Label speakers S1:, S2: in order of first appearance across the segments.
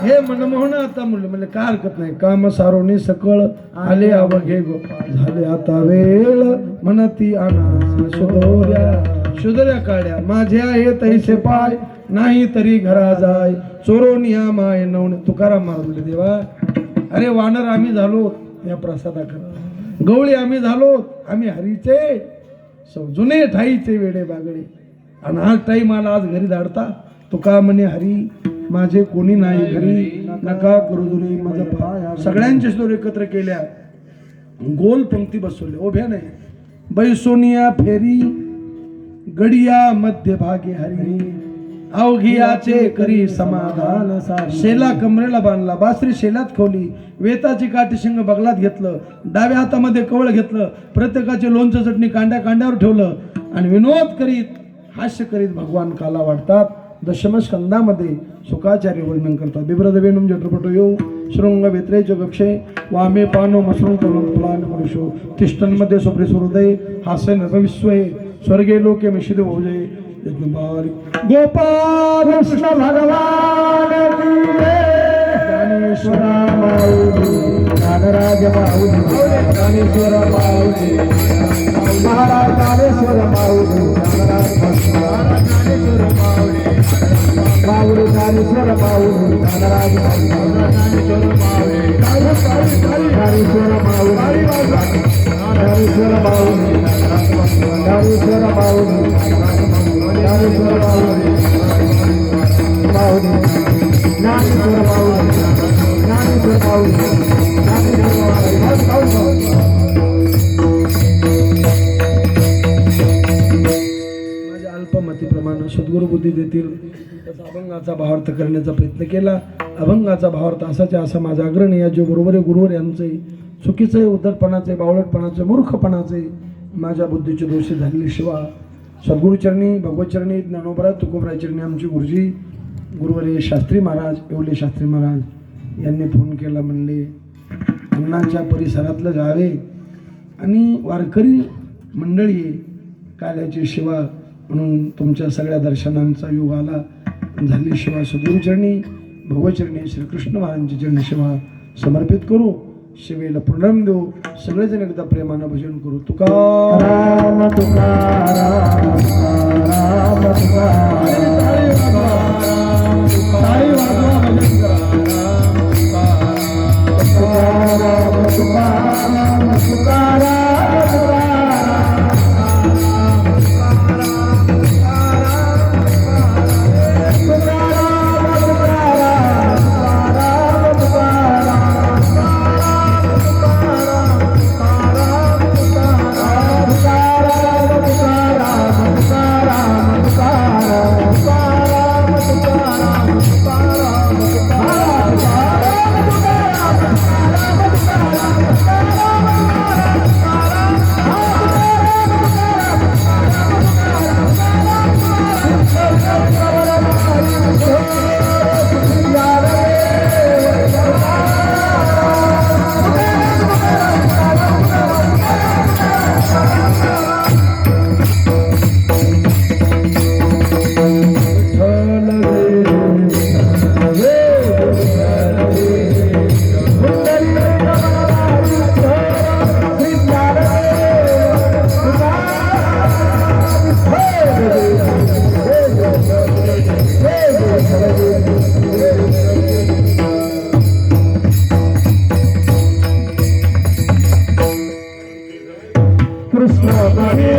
S1: हे मनमोहन आता म्हणलं म्हणजे काय हरकत नाही. काम सारोनी सकळ आले अवघे गो झाले आता वेळ म्हणती आणा सुधोऱ्या सुधऱ्या काढ्या माझ्या हे तैसे पाय नाही तरी घरा जाय. चोरोनिया माय नवणे तुकाराम महाराज देवा अरे वानर आम्ही झालो या प्रसादाकडे गवळी आम्ही झालो आम्ही हरीचे सौ- जुने ठाईचे वेडे बागडे. आणि हा टाईम आला आज घरी धाडता. तुका म्हणे हरी माझे कोणी नाही घरी. नका करू दुरी माझा पाय सगळ्यांचे स्वर एकत्र केल्या. गोल पंक्ती बसवल्या उभ्या नाही. बैसोनिया फेरी गडिया मध्यभागी हरी. अवघियाचे करी समाधान शेला कमरेला बांधला बासरी शेलात खोली वेताची काठी शिंग बगलात घेतलं डाव्या हातामध्ये कवळ घेतलं प्रत्येकाचे लोणचं चटणी कांड्या कांड्यावर ठेवलं. आणि विनोद करीत हास्य करीत भगवान काला वाटतात दशमस्कंदामध्ये सुखाचार्य वर्णन करतात. बिब्रद वेणुम जटपटो यो शृंग वेत्रे जगक्षे वामे पानो मसृंग करून फुलान मनुष्यो तिष्ठनमध्ये स्वप्रे सुहृदय हास्य नभविश्वये स्वर्गे लोके मिश्रित भोजये গোপাল কৃষ্ণ ভগবান জ্ঞানেশ্বর মাউজি জ্ঞানরাজ মাউজি জ্ঞানেশ্বর মাউজি মহারাজ জ্ঞানেশ্বর মাউজি জ্ঞানরাজ জ্ঞানেশ্বর মাউজি মাউলি জ্ঞানেশ্বর মাউজি জ্ঞানরাজ জ্ঞানেশ্বর মাউজি জ্ঞানেশ্বর মাউজি জ্ঞানেশ্বর মাউজি জ্ঞানেশ্বর মাউজি माझ्या अल्पमतीप्रमाणे सद्गुरु बुद्धी देतील. त्याचा अभंगाचा भावार्थ करण्याचा प्रयत्न केला. अभंगाचा भावार्थ असाचा असा माझा अग्रणी या जो बरोबर आहे गुरुवर यांचे चुकीचे उद्धटपणाचे बावळटपणाचे मूर्खपणाचे माझ्या बुद्धीचे दोषी झालेले शिवा. सद्गुरुचरणी भगवतचरणी ज्ञानोबरा तुकोबराचरणी आमचे गुरुजी गुरुवरे शास्त्री महाराज येवले शास्त्री महाराज यांनी फोन केला म्हणले अण्णांच्या परिसरातलं जावे आणि वारकरी मंडळी काल्याची शिवा म्हणून तुमच्या सगळ्या दर्शनांचा योग आला. झाली शिवा सद्गुरुचरणी भगवचरणी श्रीकृष्ण महाराजांची चरणी शिवा समर्पित करू. शिवेला प्रणाम देऊ सगळेजण एकदा प्रेमानं भजन करू तुका राम तुका राम
S2: Bye.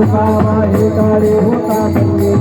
S2: सास तुका माही काळी होता संगी